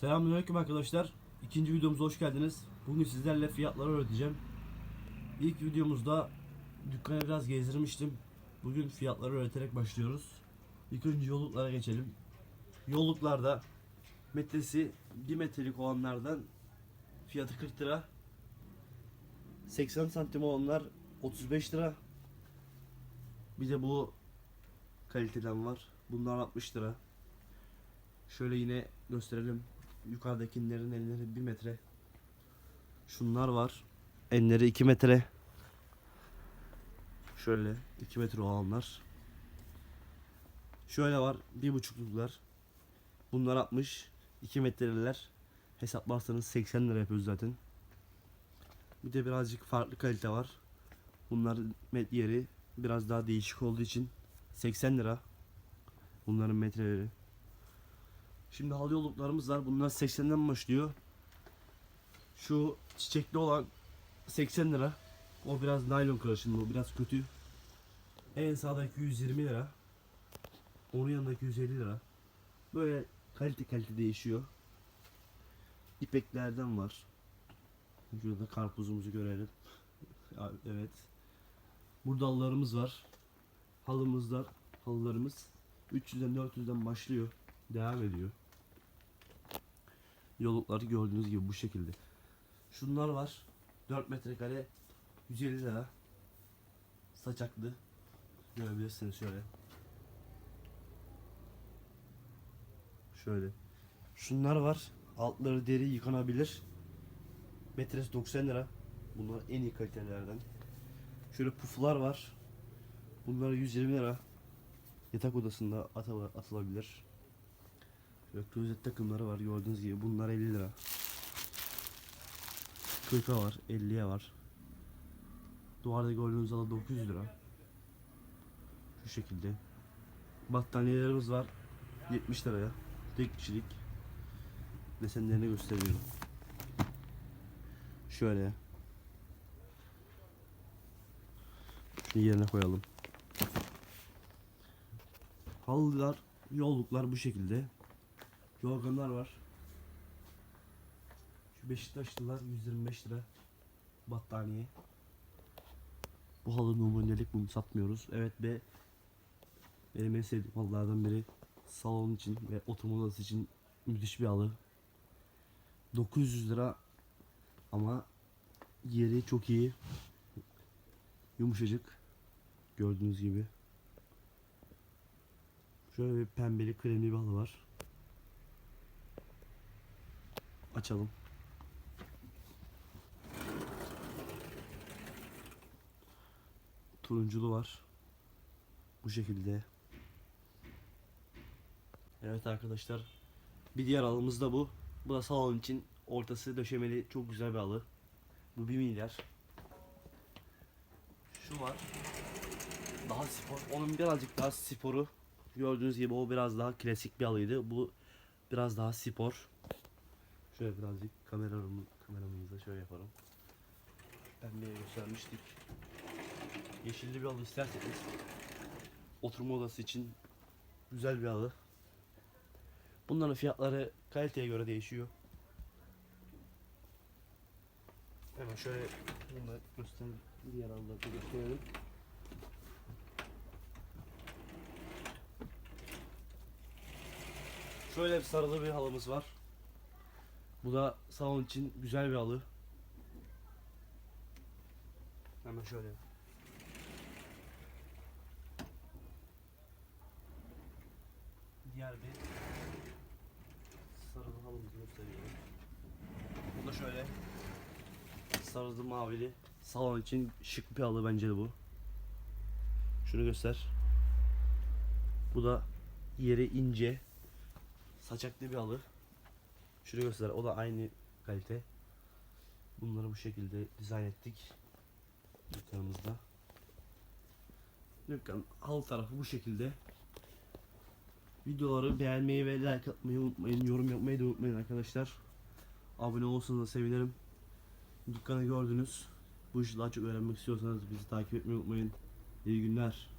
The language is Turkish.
Selamünaleyküm arkadaşlar. İkinci videomuza hoş geldiniz. Bugün sizlerle fiyatları öğreteceğim. İlk videomuzda dükkanı biraz gezdirmiştim. Bugün fiyatları öğreterek başlıyoruz. İlk önce yolluklara geçelim. Yolluklarda metresi 1 metrelik olanlardan fiyatı 40 lira. 80 santim olanlar 35 lira. Bir de bu kaliteden var. Bunlar 60 lira. Şöyle yine gösterelim. Yukarıdakilerin enleri 1 metre. Şunlar var. Enleri 2 metre. Şöyle 2 metre olanlar. Şöyle var. 1.5'luklar. Bunlar 60. 2 metreliler. Hesaplarsanız 80 lira yapıyoruz zaten. Bir de birazcık farklı kalite var. Bunların met yeri biraz daha değişik olduğu için 80 lira. Bunların metreleri. Şimdi halı yolluklarımız var. Bunlar 80'den başlıyor. Şu çiçekli olan 80 lira. O biraz naylon karışımlı. O biraz kötü. En sağdaki 120 lira. Onun yanındaki 150 lira. Böyle kalite kalite değişiyor. İpeklerden var. Şurada karpuzumuzu görelim. Evet. Burada halılarımız var. Halımızlar, halılarımız 300'den 400'den başlıyor. Devam ediyor. Yolukları gördüğünüz gibi bu şekilde. Şunlar var. 4 metrekare 150 lira. Saçaklı. Görebilirsiniz şöyle. Şöyle. Şunlar var. Altları deri yıkanabilir. Metresi 90 lira. Bunlar en iyi kalitelerden. Şöyle puflar var. Bunlar 120 lira. Yatak odasında atıla- atılabilir. Şöyle klozet takımları var gördüğünüz gibi. Bunlar 50 lira. 40'a var, 50'ye var. Duvarda gördüğünüz alı 900 lira. Şu şekilde. Battaniyelerimiz var. 70 liraya. Tek kişilik. Desenlerini gösteriyorum. Şöyle. Şunu yerine koyalım. Halılar, yolluklar bu şekilde. Yorganlar var. Şu Beşiktaşlılar 125 lira battaniye. Bu halı numunelik bunu satmıyoruz. Evet ve benim en sevdiğim halılardan biri salon için ve oturma odası için müthiş bir halı. 900 lira ama yeri çok iyi. Yumuşacık. Gördüğünüz gibi. Şöyle bir pembeli kremli bir halı var. Açalım. Turunculu var. Bu şekilde. Evet arkadaşlar. Bir diğer halımız da bu. Bu da salon için ortası döşemeli çok güzel bir halı. Bu 1 milyar. Şu var. Daha spor. Onun birazcık daha sporu. Gördüğünüz gibi o biraz daha klasik bir halıydı. Bu biraz daha spor. Şöyle birazcık kameramı, kameramızda şöyle yapalım. Pembeye göstermiştik. Yeşilli bir halı isterseniz oturma odası için güzel bir halı. Bunların fiyatları kaliteye göre değişiyor. Hemen şöyle bunu da göster diğer halıları da gösterelim. Şöyle bir sarılı bir halımız var. Bu da salon için güzel bir halı. Hemen şöyle. Diğer bir sarılı halımızı gösteriyorum. Bu da şöyle sarılı mavili salon için şık bir halı bence de bu. Şunu göster. Bu da yeri ince saçaklı bir halı. Şunu göster. O da aynı kalite. Bunları bu şekilde dizayn ettik. Dükkanımızda. Dükkan halı tarafı bu şekilde. Videoları beğenmeyi ve like atmayı unutmayın. Yorum yapmayı da unutmayın arkadaşlar. Abone olursanız da sevinirim. Dükkanı gördünüz. Bu işi daha çok öğrenmek istiyorsanız bizi takip etmeyi unutmayın. İyi günler.